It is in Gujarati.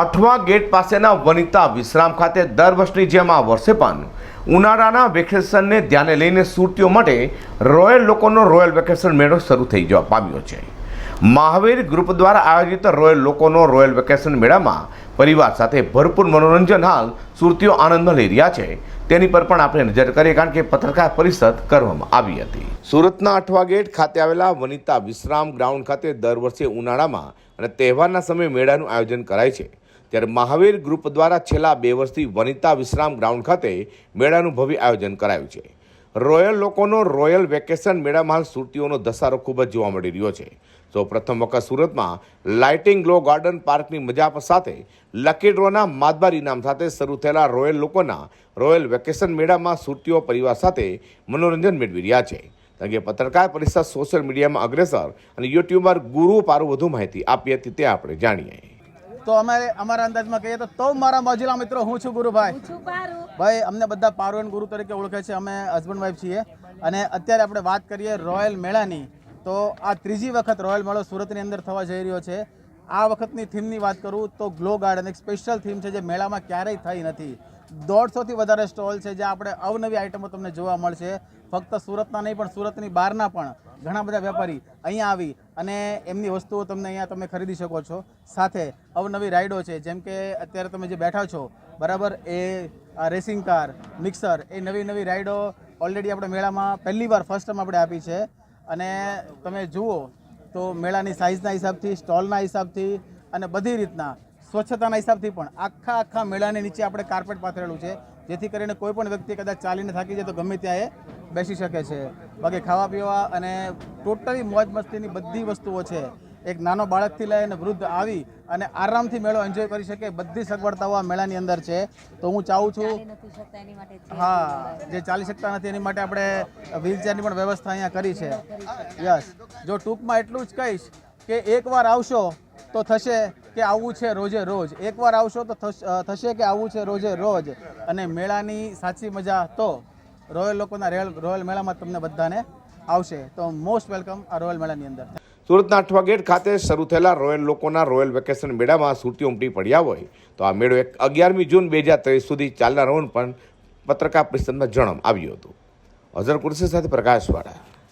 અઠવા ગેટ પાસેના વનિતા વિશ્રામ ખાતે દર વર્ષની જેમ આ વર્ષે પણ ઉનાળાના વેકેશનને ધ્યાને લઈને સુરતીઓ માટે રોયલ લોકોનો રોયલ વેકેશન મેળો શરૂ થઈ જવા પામ્યો છે. મહાવીર ગ્રુપ દ્વારા આયોજિત રોયલ લોકોનો રોયલ વેકેશન મેળામાં પરિવાર સાથે ભરપૂર મનોરંજન હાલ સુરતીઓ આનંદમાં લઈ રહ્યા છે. તેની પર પણ આપણે નજર કરીએ કારણ કે પત્રકાર પરિષદ કરવામાં આવી હતી. સુરતના અઠવા ગેટ ખાતે આવેલા વનિતા વિશ્રામ ગ્રાઉન્ડ ખાતે દર વર્ષે ઉનાળામાં અને તહેવારના સમયે મેળાનું આયોજન કરાય છે. ત્યારે મહાવીર ગ્રુપ દ્વારા છેલ્લા બે વર્ષથી વનિતા વિશ્રામ ગ્રાઉન્ડ ખાતે મેળાનું ભવ્ય આયોજન કરાયું છે. રોયલ લોકોનો રોયલ વેકેશન મેળામાં સુરતીઓનો ધસારો ખૂબ જ જોવા મળી રહ્યો છે. તો પ્રથમ વખત સુરતમાં લાઇટિંગ ગ્લો ગાર્ડન પાર્કની મજા સાથે લકી ડ્રોના માદબાર ઇનામ સાથે શરૂ થયેલા રોયલ લોકોના રોયલ વેકેશન મેળામાં સુરતીઓ પરિવાર સાથે મનોરંજન મેળવી રહ્યા છે. કે પત્રકાર પરિષદ સોશિયલ મીડિયામાં અગ્રેસર અને યુટ્યુબર ગુરુ પારું વધુ માહિતી આપી હતી તે આપણે જાણીએ. તો અમે અમારા અંદાજમાં કહીએ તો તો મારા મોજીલા મિત્રો હું છું ગુરુભાઈ. ભાઈ અમને બધા પારુ એન ગુરુ તરીકે ઓળખે છે. અમે હસબન્ડ વાઈફ છીએ. અને અત્યારે આપણે વાત કરીએ રોયલ મેળાની તો આ ત્રીજી વખત રોયલ મેળો સુરતની અંદર થવા જઈ રહ્યો છે. આ વખતની થીમની વાત કરું તો ગ્લો ગાર્ડન એક સ્પેશિયલ થીમ છે જે મેળામાં ક્યારેય થઈ નથી. દોઢસોથી વધારે સ્ટોલ છે જ્યાં આપણે અવનવી આઇટમો તમને જોવા મળશે. ફક્ત સુરતના નહીં, પણ સુરતની બહારના પણ ઘણા બધા વેપારી અહીંયા આવી અને એમની વસ્તુઓ તમને અહીંયા તમે ખરીદી શકો છો. સાથે અવનવી રાઈડો છે, જેમ કે અત્યારે તમે જે બેઠા છો, બરાબર, એ રેસિંગ કાર, મિક્સર, એ નવી નવી રાઈડો ઓલરેડી આપણે મેળામાં પહેલી વાર ફર્સ્ટ ટાઈમ આપણે આપી છે. અને તમે જુઓ તો મેળાની સાઇઝના હિસાબથી સ્ટોલના હિસાબથી અને બધી રીતના સ્વચ્છતાના હિસાબથી પણ આખા આખા મેળાની નીચે આપણે કાર્પેટ પાથરેલું છે. જેથી કરીને કોઈ પણ વ્યક્તિ કદાચ ચાલીને થાકી જાય તો ગમે ત્યાં એ બેસી શકે છે. બાકી ખાવા પીવા અને ટોટલી મોજ મસ્તીની બધી વસ્તુઓ છે. એક નાનો બાળકથી લઈને વૃદ્ધ આવી અને આરામથી મેળો એન્જોય કરી શકે બધી સગવડતાઓ આ મેળાની અંદર છે. તો હું ચાહું છું. હા જે ચાલી શકતા નથી એની માટે આપણે વ્હીલચેરની પણ વ્યવસ્થા અહીંયા કરી છે. યસ. જો ટૂંકમાં એટલું જ કહીશ કે એકવાર આવશો તો થશે કે આવું છે રોજે રોજ. એકવાર આવશો તો થશ- કે આવું છે રોજે રોજ. અને મેળાની સાચી મજા તો રોયલ લોકોના રેલ, રોયલ મેળામાં તમને બધાને આવશે. તો મોસ્ટ વેલકમ આ રોયલ મેળાની અંદર. સુરતના અઠવા ગેટ ખાતે શરૂ થયેલા રોયલ લોકોના રોયલ વેકેશન મેળામાં સુરતી ઉમટી પડ્યા હોય તો આ મેળો એક અગિયારમી જૂન બે હજાર ત્રેવીસ સુધી ચાલનાર હોવાનું પણ પત્રકાર પરિષદમાં જણાવ આવ્યું હતું. અઝર કુરશી સાથે પ્રકાશવાળા.